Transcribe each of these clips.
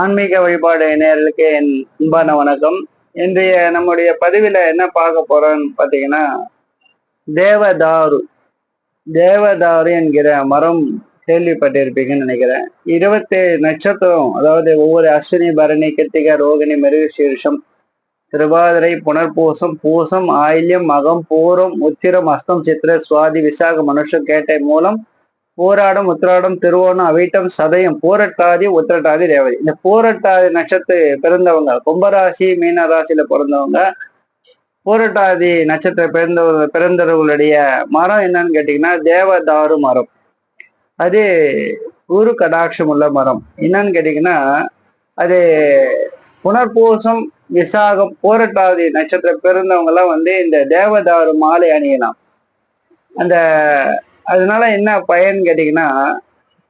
ஆன்மீக வழிபாடு நேர்களுக்கு என் அன்பான வணக்கம். இன்றைய நம்முடைய பதிவில் என்ன பார்க்க போறோம்னு பார்த்தீங்கன்னா தேவதாரு. தேவதாரு என்கிற மரம் கேள்விப்பட்டிருப்பீங்கன்னு நினைக்கிறேன். இருபத்தேழு நட்சத்திரம் அதாவது ஒவ்வொரு அஸ்வினி பரணி கிருத்திகை ரோகிணி மிருகசீர்ஷம் திருவாதிரை புனர்பூசம் பூசம் ஆயில்யம் மகம் பூரம் உத்திரம் அஸ்தம் சித்திர சுவாதி விசாக மனுஷம் கேட்டை மூலம் போராடம் உத்திராடம் திருவோணம் அவிட்டம் சதயம் போரட்டாதி உத்திரட்டாதி ரேவதி. இந்த போரட்டாதி நட்சத்திர பிறந்தவங்க கும்பராசி மீன ராசியில பிறந்தவங்க போரட்டாதி நட்சத்திர பிறந்தவங்க பிறந்தவர்களுடைய மரம் என்னன்னு கேட்டீங்கன்னா தேவதாரு மரம். அது குரு கடாட்சம் உள்ள மரம். என்னன்னு கேட்டீங்கன்னா அது புனர்பூசம் விசாகம் போரட்டாதி நட்சத்திர பிறந்தவங்க எல்லாம் வந்து இந்த தேவதாரு மாலை அணியலாம். அந்த அதனால என்ன பயன் கேட்டீங்கன்னா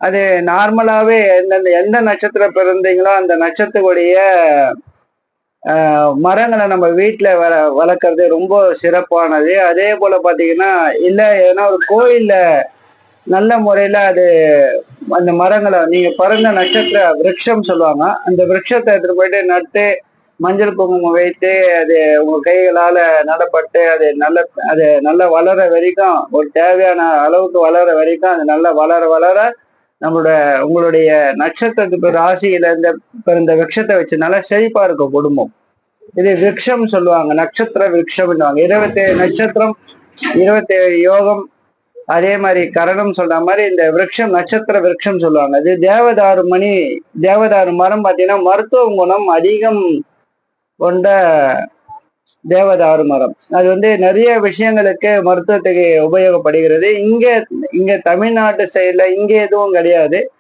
அது நார்மலாவே எந்தெந்த எந்த நட்சத்திரம் பிறந்தீங்களோ அந்த நட்சத்திரக்கூடிய மரங்களை நம்ம வீட்டில் வள வளர்க்குறது ரொம்ப சிறப்பானது. அதே போல் பார்த்தீங்கன்னா இல்லை ஏன்னா ஒரு கோயிலில் நல்ல முறையில் அது அந்த மரங்களை நீங்கள் பிறந்த நட்சத்திர விரக்ஷம் சொல்லுவாங்க. அந்த விருட்சத்தை எடுத்துட்டு போயிட்டு நட்டு மஞ்சள் குங்குமம் வைத்து அது உங்க கைகளால நடப்பட்டு அது நல்ல அது நல்லா வளர வரைக்கும் ஒரு தேவையான அளவுக்கு வளர வரைக்கும் அது நல்லா வளர வளர நம்மளோட உங்களுடைய நட்சத்திரத்துக்கு ராசியில இந்த பிறந்த விருட்சத்தை வச்சு நல்லா செழிப்பா இருக்கும் குடும்பம். இது விரக்ஷம் சொல்லுவாங்க நட்சத்திர விருட்சம்னுவாங்க இருபத்தேழு நட்சத்திரம் இருபத்தேழு யோகம் அதே மாதிரி கரணம் சொல்ற மாதிரி இந்த விரக்ஷம் நட்சத்திர விரக்ஷம் சொல்லுவாங்க. இது தேவதாரு மணி தேவதாரு மரம் பார்த்தீங்கன்னா மருத்துவ குணம் அதிகம் கொண்ட தேவதாரு மரம். அது வந்து நிறைய விஷயங்களுக்கு மருத்துவத்துக்கு உபயோகப்படுகிறது. இங்க இங்க தமிழ்நாட்டு சைடில் இங்கே எதுவும் கிடையாது.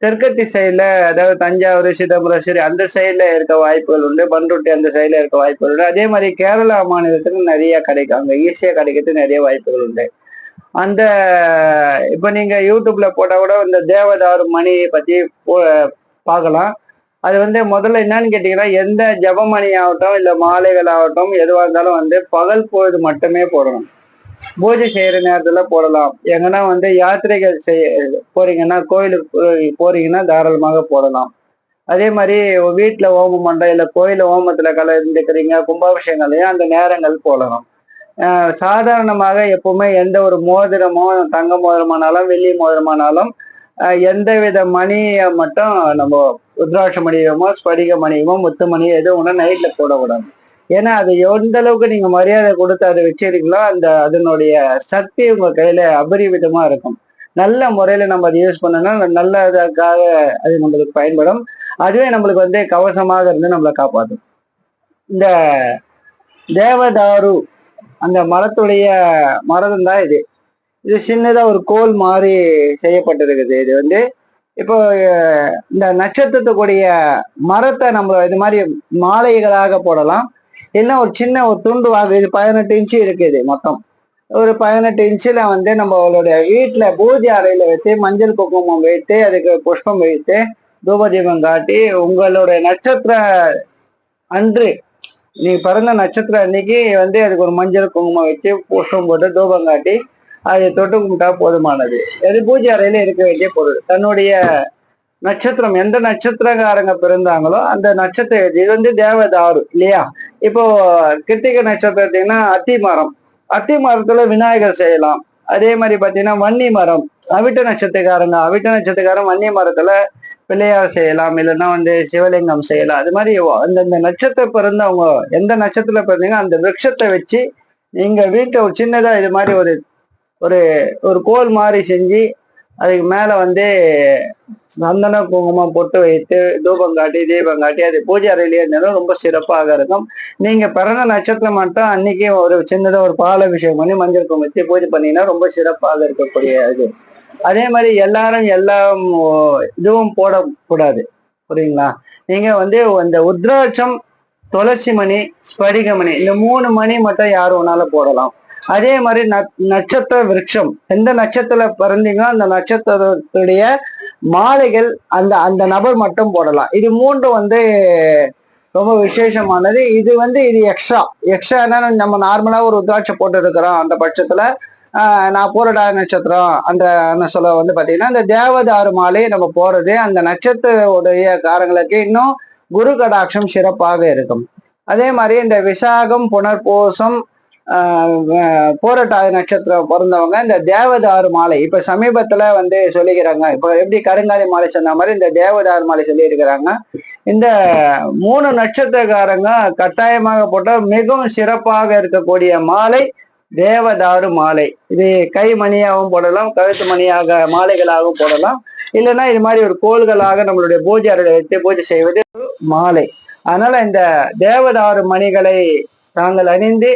தெற்கத்தி சைடில் அதாவது தஞ்சாவூர் சிதம்பரஸ்வரி அந்த சைடில் இருக்க வாய்ப்புகள் உண்டு. பண்ருட்டி அந்த சைடில் இருக்க வாய்ப்புகள் உண்டு. அதே மாதிரி கேரளா மாநிலத்துக்கு நிறைய கிடைக்கும். அங்கே ஈஸியாக கிடைக்கிறதுக்கு நிறைய வாய்ப்புகள் உண்டு. அந்த இப்போ நீங்கள் யூடியூப்ல போட்டால் கூட இந்த தேவதாரு மணியை பற்றி போ- பார்க்கலாம். அது வந்து முதல்ல என்னன்னு கேட்டீங்கன்னா எந்த ஜபமணி ஆகட்டும் இல்ல மாலைகள் ஆகட்டும் எதுவா இருந்தாலும் வந்து பகல் பொழுது மட்டுமே போடணும். பூஜை செய்யற நேரத்துல போடலாம். எங்கன்னா வந்து யாத்திரைகள் செய்ய போறீங்கன்னா கோயிலுக்கு போறீங்கன்னா தாராளமாக போடலாம். அதே மாதிரி வீட்டுல ஓமம் பண்ற இல்ல கோயில ஓமத்துல கலந்துக்கிறீங்க கும்பாபிஷேகங்களையும் அந்த நேரங்கள் போடலாம் சாதாரணமாக எப்பவுமே எந்த ஒரு மோதிரமோ தங்க மோதிரமானாலும் வெள்ளி மோதிரமானாலும் எந்த வித மணியை மட்டும் நம்ம ருத்ராட்ச மணியமோ ஸ்படிக மணியமோ முத்து மணியோ எதுவும் ஒன்று நைட்ல போடக்கூடாது. ஏன்னா அது எந்த அளவுக்கு நீங்க மரியாதை கொடுத்து அதை வச்சிருக்கீங்களோ அந்த அதனுடைய சக்தி உங்க கையில அபரிவிதமா இருக்கும். நல்ல முறையில நம்ம அதை யூஸ் பண்ணோம்னா நல்லதுக்காக அது நம்மளுக்கு பயன்படும். அதுவே நம்மளுக்கு வந்து கவசமாக இருந்து நம்மளை காப்பாற்றும். இந்த தேவதாரு அந்த மரத்துடைய மரதம் தான் இது. இது சின்னதா ஒரு கோல் மாதிரி செய்யப்பட்டிருக்குது. இது வந்து இப்போ இந்த நட்சத்திரத்துக்குடைய மரத்தை நம்ம இது மாதிரி மாலைகளாக போடலாம். இல்லைன்னா ஒரு சின்ன ஒரு துண்டு வாங்க இது பதினெட்டு இன்ச்சு இருக்குது மொத்தம். ஒரு பதினெட்டு இன்ச்சில் வந்து நம்மளுடைய வீட்டில் பூஜை அறையில் வச்சு மஞ்சள் குங்குமம் வைத்து அதுக்கு புஷ்பம் வைத்து தூபதீபம் காட்டி உங்களுடைய நட்சத்திர அன்று நீ பிறந்த நட்சத்திரம் அன்னைக்கு வந்து அதுக்கு ஒரு மஞ்சள் குங்குமம் வச்சு புஷ்பம் போட்டு தூபம் காட்டி அதை தொட்டு கும்பிட்டா போதுமானது. அது பூஜை அறையில இருக்க வேண்டிய பொருள்? தன்னுடைய நட்சத்திரம் எந்த நட்சத்திரக்காரங்க பிறந்தாங்களோ அந்த நட்சத்திர இது வந்து தேவதாரு இல்லையா? இப்போ கிருத்திகை நட்சத்திரத்தீங்கன்னா அத்தி மரம். அத்தி மரத்துல விநாயகர் செய்யலாம். அதே மாதிரி பாத்தீங்கன்னா வன்னி மரம். அவிட்ட நட்சத்திரக்காரங்க அவிட்ட நட்சத்திரக்காரன் வன்னி மரத்துல பிள்ளையார் செய்யலாம் இல்லைன்னா வந்து சிவலிங்கம் செய்யலாம். அது மாதிரி அந்தந்த நட்சத்திரம் பிறந்தவங்க எந்த நட்சத்திரத்துல பிறந்தீங்க அந்த விரட்சத்தை வச்சு நீங்க வீட்டை ஒரு சின்னதா இது மாதிரி ஒரு ஒரு ஒரு கோல் மாதிரி செஞ்சு அதுக்கு மேலே வந்து சந்தன குங்குமம் பொட்டு வைத்து தூபம் காட்டி தீபம் காட்டி அது பூஜை அறையிலேயே இருந்தாலும் ரொம்ப சிறப்பாக இருக்கும். நீங்க பிறந்த நட்சத்திரம் மட்டும் அன்னைக்கு ஒரு சின்னதாக ஒரு பால் அபிஷேகம் பண்ணி மஞ்சள் குங்குமம் வச்சு பூஜை பண்ணீங்கன்னா ரொம்ப சிறப்பாக இருக்கக்கூடிய இது. அதே மாதிரி எல்லாரும் எல்லா இதுவும் போடக்கூடாது. புரியுங்களா? நீங்க வந்து இந்த உத்ராட்சம் துளசி மணி ஸ்படிக மணி இந்த மூணு மணி மட்டும் யார் வேணாலும் போடலாம். அதே மாதிரி நட்- நட்சத்திர விருட்சம். எந்த நட்சத்திர பிறந்தீங்களோ அந்த நட்சத்திரத்துடைய மாலைகள் அந்த அந்த நபர் மட்டும் போடலாம். இது மூன்று வந்து ரொம்ப விசேஷமானது. இது வந்து இது எக்ஸ்ட்ரா எக்ஸ்ட்ரா நம்ம நார்மலா ஒரு உத்ராட்சம் போட்டு இருக்கிறோம் அந்த பட்சத்துல நான் போரடா நட்சத்திரம். அந்த அந்த சொல்ல வந்து பாத்தீங்கன்னா இந்த தேவதாரு மாலை நம்ம போறது அந்த நட்சத்திரோடைய காரங்களுக்கு இன்னும் குரு கடாட்சம் சிறப்பாக இருக்கும். அதே மாதிரி இந்த விசாகம் புனர்பூசம் பூரட்டாதி நட்சத்திரம் பிறந்தவங்க இந்த தேவதாரு மாலை. இப்ப சமீபத்துல வந்து சொல்லிக்கிறாங்க. இப்ப எப்படி கருங்காலி மாலை சொன்ன மாதிரி இந்த தேவதாரு மாலை சொல்லி இருக்கிறாங்க இந்த மூணு நட்சத்திரக்காரங்க கட்டாயமாக போட்ட மிகவும் சிறப்பாக இருக்கக்கூடிய மாலை தேவதாரு மாலை. இது கை மணியாகவும் போடலாம் கழுத்து மணியாக மாலைகளாகவும் போடலாம். இல்லைன்னா இது மாதிரி ஒரு கோள்களாக நம்மளுடைய பூஜை அறையில வைத்து பூஜை செய்வது மாலை. அதனால இந்த தேவதாரு மணிகளை தாங்கள் அணிந்து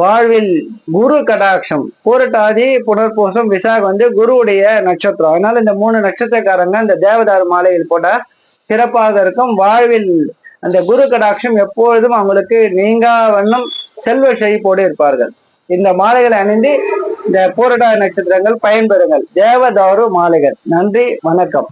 வாழ்வில் குரு கடாட்சம் பூரட்டாதி புனர்பூசம் விசாகம் வந்து குருவுடைய நட்சத்திரம். அதனால இந்த மூணு நட்சத்திரக்காரங்க இந்த தேவதாரு மாலையில் போட்டா சிறப்பாக இருக்கும். வாழ்வில் அந்த குரு கடாட்சம் எப்பொழுதும் அவங்களுக்கு நீங்கா வண்ணம் செல்வ செழிப்போடு இருப்பார்கள். இந்த மாலைகளை அணிந்து இந்த பூரட்டாதி நட்சத்திரங்கள் பயன்பெறுங்கள். தேவதாரு மாலைகள். நன்றி வணக்கம்.